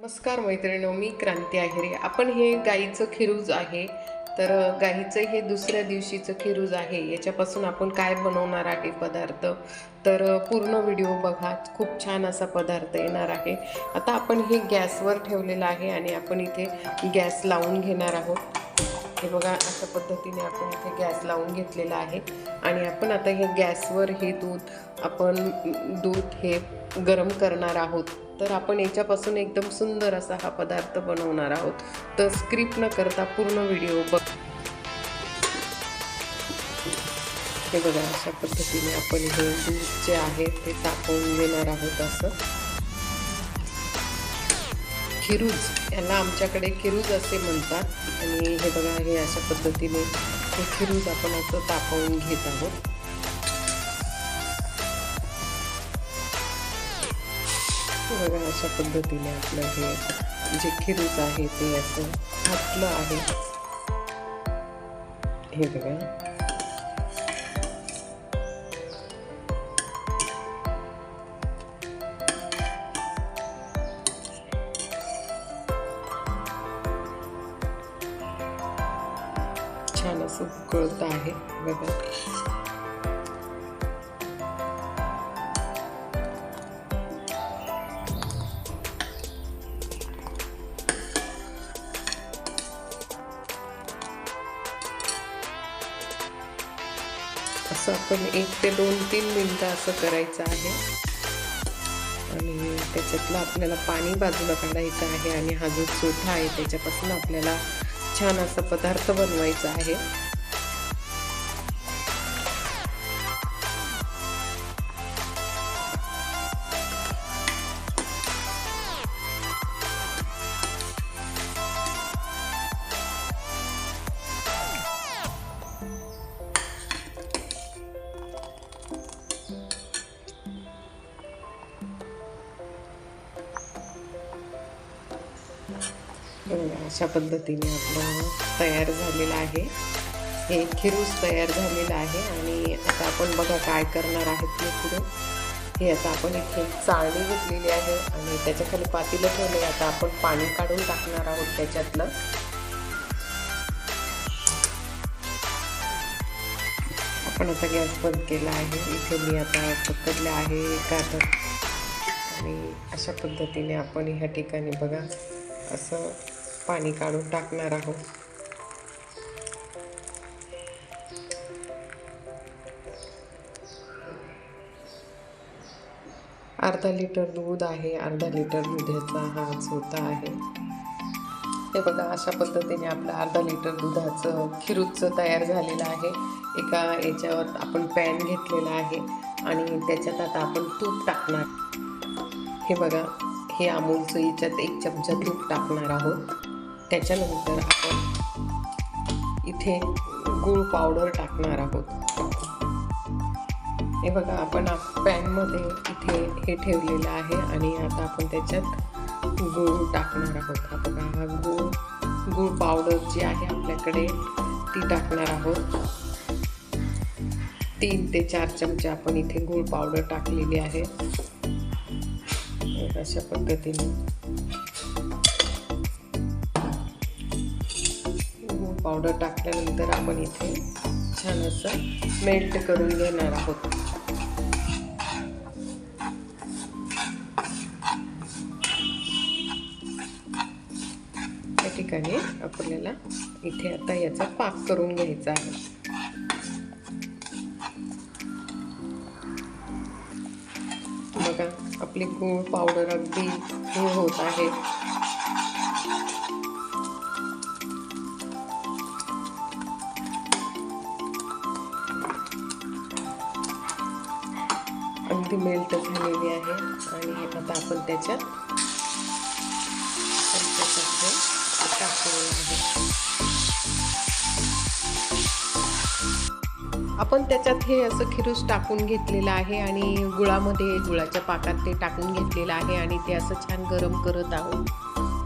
नमस्कार मैत्रिणी मी क्रांती आहेरे. आपण हे गाईचं खिरूज आहे तर गाईचं हे दुसऱ्या दिवशीचं खिरूज आहे. याच्यापासून आपण काय बनवणार आहे पदार्थ? तर पूर्ण व्हिडिओ बघा खूप छान असा पदार्थ येणार आहे. आता आपण हे गॅसवर ठेवलेलं आहे आणि आपण इथे गॅस लावून घेणार आहोत. हे बघा अशा पद्धतीने आपण इथे गॅस लावून घेतलेला आहे. आणि आपण आता हे गॅसवर हे दूध आपण दूध हे गरम करणार आहोत. तर आपण याच्यापासून एकदम सुंदर असा हा पदार्थ बनवणार आहोत. तर स्क्रिप्ट न करता पूर्ण व्हिडिओ बघ. हे बघा अशा पद्धतीने आपण हे दूध जे आहे ते तापवून देणार आहोत असं. खिरूज याला आमच्याकडे खिरूज असे म्हणतात. आणि हे बघा हे अशा पद्धतीने हे खिरूज आपण असं तापवून घेत आहोत. बघा अशा पद्धतीने आपलं हे जे खिरूच आहे ते असं फाटलं आहे. हे बघा. छान असं उकळत आहे. बघा. असं आपण एक ते दोन तीन मिनटं असं करायचं आहे. आणि त्याच्यातलं आपल्याला पाणी बाजूला काढायचं आहे आणि हा जो चोथा आहे त्याच्यापासून आपल्याला छान असा पदार्थ बनवायचा आहे. अशा पद्धतीने आपलं तयार झालेलं आहे. हे खिरूज तयार झालेलं आहे आणि आता आपण बघा काय करणार आहेत मी पुढे. हे आता आपण इथे चाळणी घेतलेली आहे आणि त्याच्याखाली पातीलं ठेवले आता आपण पाणी काढून टाकणार आहोत त्याच्यातलं. आपण आता गॅस बंद केला आहे. इथे मी आता पकडलं आहे काढत आणि अशा पद्धतीने आपण ह्या ठिकाणी बघा असं पाणी काढून टाकणार आहोत. अर्धा लिटर दूध आहे अर्धा लिटर दुधाचा हा झोता आहे. हे बघा अशा पद्धतीने आपलं अर्धा लिटर दुधाचं खिरूचं तयार झालेलं आहे. एका याच्यावर आपण पॅन घेतलेला आहे आणि त्याच्यात आता आपण तूप टाकणार. हे बघा हे अमूलचं याच्यात एक चमचा तूप टाकणार आहोत. त्याच्यानंतर आपण इथे गूळ पावडर टाकणार आहोत. हे बघा आपण पॅनमध्ये इथे हे ठेवलेलं आहे आणि आता आपण त्याच्यात गूळ टाकणार आहोत. हा बघा हा गूळ गूळ पावडर जी आहे आपल्याकडे ती टाकणार आहोत. तीन ते चार चमचे आपण इथे गूळ पावडर टाकलेली आहे. अशा पद्धतीने. पावडर टाकल्यानंतर आपण इथे छान असं मेल्ट करून घेणार आहोत. या ठिकाणी आपल्याला इथे आता याचा पाक करून घ्यायचा आहे. बघा आपली गूळ पावडर अगदी हे होत आहे. घट्ट झालेली आहे. आणि आता आपण त्याच्यात आहे. आपण त्याच्यात हे असं खिरूस टाकून घेतलेलं आहे आणि गुळामध्ये गुळाच्या पाकात ते टाकून घेतलेलं आहे आणि ते असं छान गरम करत आहोत.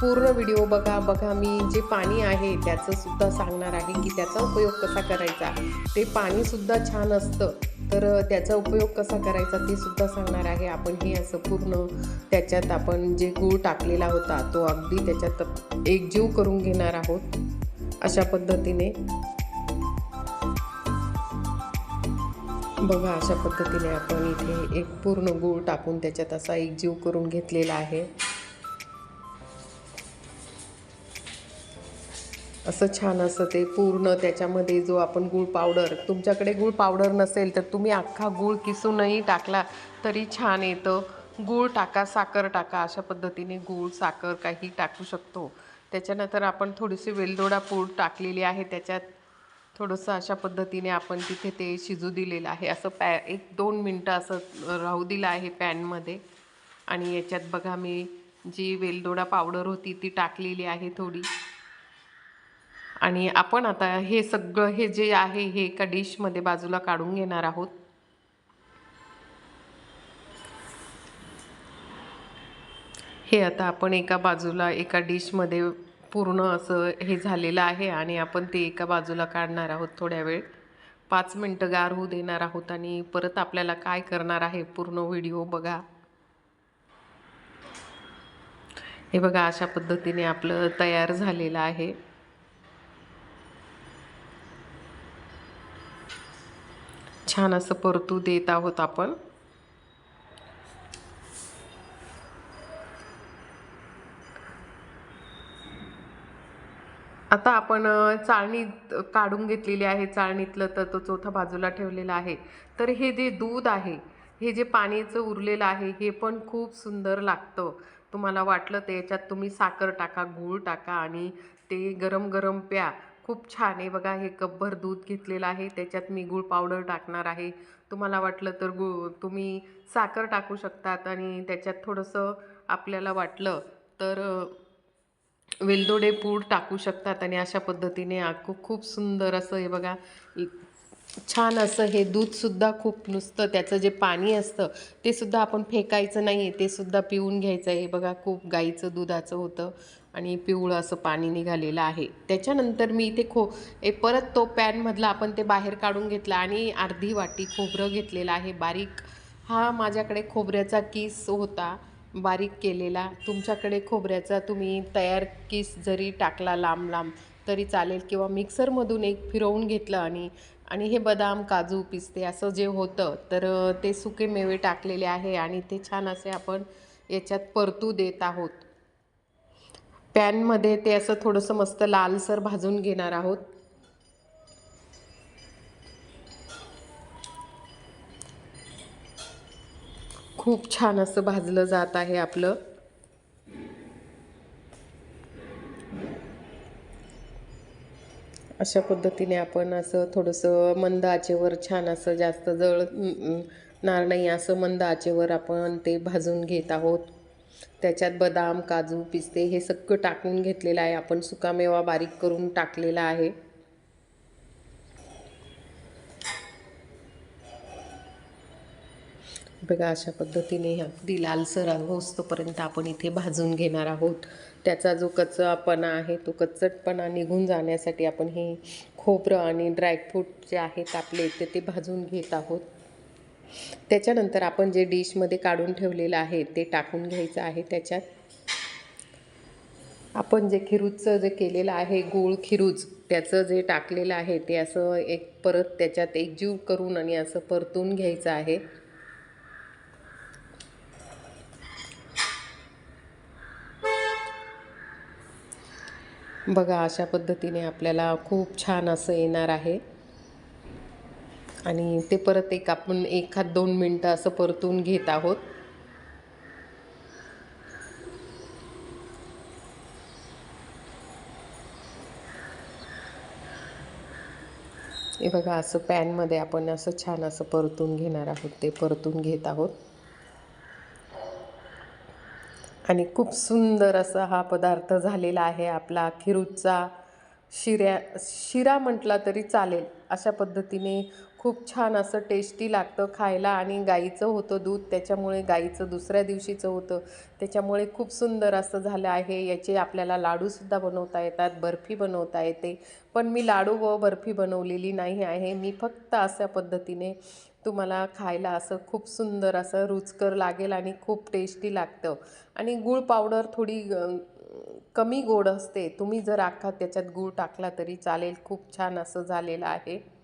पूर्ण व्हिडिओ बघा बघा. मी जे पाणी आहे त्याचंसुद्धा सांगणार आहे की त्याचा उपयोग कसा करायचा. ते पाणीसुद्धा छान असतं. तर त्याचा उपयोग कसा करायचा ते सुद्धा सांगणार आहे. आपण हे असं पूर्ण त्याच्यात आपण जे गूळ टाकलेला होता तो अगदी त्याच्यात एकजीव करून घेणार आहोत. अशा पद्धतीने. बघा अशा पद्धतीने आपण इथे एक पूर्ण गूळ टाकून त्याच्यात असा एकजीव करून घेतलेला आहे. असं छान असं ते पूर्ण त्याच्यामध्ये जो आपण गूळ पावडर तुमच्याकडे गूळ पावडर नसेल तर तुम्ही अख्खा गूळ किसूनही टाकला तरी छान येतं. गूळ टाका साखर टाका अशा पद्धतीने गूळ साखर काही टाकू शकतो. त्याच्यानंतर आपण थोडीशी वेलदोडा पूड टाकलेली आहे त्याच्यात थोडंसं अशा पद्धतीने आपण तिथे ते शिजू दिलेलं आहे. असं पॅ एक दोन मिनटं असं राहू दिलं आहे पॅनमध्ये. आणि याच्यात बघा मी जी वेलदोडा पावडर होती ती टाकलेली आहे थोडी. आणि आपण आता हे सगळं हे जे आहे हे एका डिशमध्ये बाजूला काढून घेणार आहोत. हे आता आपण एका बाजूला एका डिशमध्ये पूर्ण असं हे झालेलं आहे आणि आपण ते एका बाजूला काढणार आहोत थोड्या वेळ. पाच मिनटं गार होऊ देणार आहोत आणि परत आपल्याला काय करणार आहे पूर्ण व्हिडिओ बघा. हे बघा अशा पद्धतीने आपलं तयार झालेलं आहे. छान असं परतू देत आहोत आपण. आता आपण चाळणी चाळणीत काढून घेतलेली आहे. चाळणीतलं तर तो चौथा बाजूला ठेवलेला आहे. तर हे जे दूध आहे हे जे पाण्याचं उरलेलं आहे हे पण खूप सुंदर लागतं. तुम्हाला वाटलं तर याच्यात तुम्ही साखर टाका गूळ टाका आणि ते गरम गरम प्या. खूप छान आहे. बघा हे कपभर दूध घेतलेलं आहे. त्याच्यात मी गूळ पावडर टाकणार आहे. तुम्हाला वाटलं तर गु तुम्ही साखर टाकू शकतात आणि त्याच्यात थोडंसं आपल्याला वाटलं तर वेलदोडे पूड टाकू शकतात आणि अशा पद्धतीने आखू खूप सुंदर असं हे बघा छान असं हे दूधसुद्धा खूप नुसतं त्याचं जे पाणी असतं ते सुद्धा आपण फेकायचं नाही आहे ते सुद्धा पिऊन घ्यायचं आहे. हे बघा खूप गाईचं दुधाचं होतं. आणि पिवळं असं पाणी निघालेलं आहे. त्याच्यानंतर मी इथे खो ए परत तो पॅनमधला आपण ते बाहेर काढून घेतला आणि अर्धी वाटी खोबरं घेतलेलं आहे. बारीक हा माझ्याकडे खोबऱ्याचा किस होता बारीक केलेला. तुमच्याकडे खोबऱ्याचा तुम्ही तयार किस जरी टाकला लांब लांब तरी चालेल किंवा मिक्सरमधून एक फिरवून घेतलं आणि आणि हे बदाम काजू पिस्ते असं जे होतं तर ते सुके मेवे टाकलेले आहे आणि ते छान असे आपण याच्यात परतू देत आहोत. पॅनमध्ये ते असं थोडंसं मस्त लालसर भाजून घेणार आहोत. खूप छान असं भाजलं जात आहे आपलं. अशा पद्धतीने आपण असं थोडंसं मंद आचेवर छान असं जास्त जळ नार नाही असं मंद आचेवर आपण ते भाजून घेत आहोत. त्याच्यात बदाम काजू पिस्ते हे सगळं टाकून घेतलेलं आहे. आपण सुकामेवा बारीक करून टाकलेला आहे. बघा अशा पद्धतीने अगदी लालसर होस्तपर्यंत आपण इथे भाजून घेणार आहोत. त्याचा जो कचरापणा आहे तो कच्चटपणा निघून जाण्यासाठी आपण हे खोबरं आणि ड्रायफ्रूट जे आहेत आपले ते ते भाजून घेत आहोत. त्याच्यानंतर आपण जे डिशमध्ये काढून ठेवलेलं आहे ते टाकून घ्यायचं आहे त्याच्यात. आपण जे खिरूजचं जे केलेलं आहे गूळ खिरूज त्याचं जे टाकलेलं आहे ते असं एक परत त्याच्यात एकजीव करून आणि असं परतून घ्यायचं आहे. बघा अशा पद्धतीने आपल्याला खूप छान असं येणार आहे. आणि ते परत एक आपण एखाद दोन मिनटं असं परतून घेत आहोत. हे बघा असं पॅनमध्ये आपण असं छान असं परतून घेणार आहोत ते परतून घेत आहोत. आणि खूप सुंदर असा हा पदार्थ झालेला आहे आपला खिरूचा शिऱ्या शिरा म्हटला तरी चालेल. अशा पद्धतीने खूप छान असं टेस्टी लागतं खायला आणि गाईचं होतं दूध त्याच्यामुळे गाईचं दुसऱ्या दिवशीचं होतं. त्याच्यामुळे खूप सुंदर असं झालं आहे. याचे आपल्याला लाडूसुद्धा बनवता येतात बर्फी बनवता येते. पण मी लाडू व बर्फी बनवलेली नाही आहे. मी फक्त अशा पद्धतीने तुम्हाला खायला असं खूप सुंदर असं रुचकर लागेल आणि खूप टेस्टी लागतं. आणि गूळ पावडर थोडी कमी गोड असते. तुम्ही जर अख्खा त्याच्यात गूळ टाकला तरी चालेल. खूप छान असं झालेलं आहे.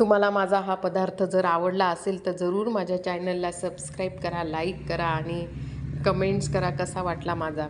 तुम्हाला माझा हा पदार्थ जर आवडला असेल तर जरूर माझ्या चॅनलला सबस्क्राईब करा लाईक करा आणि कमेंट्स करा कसा वाटला माझा.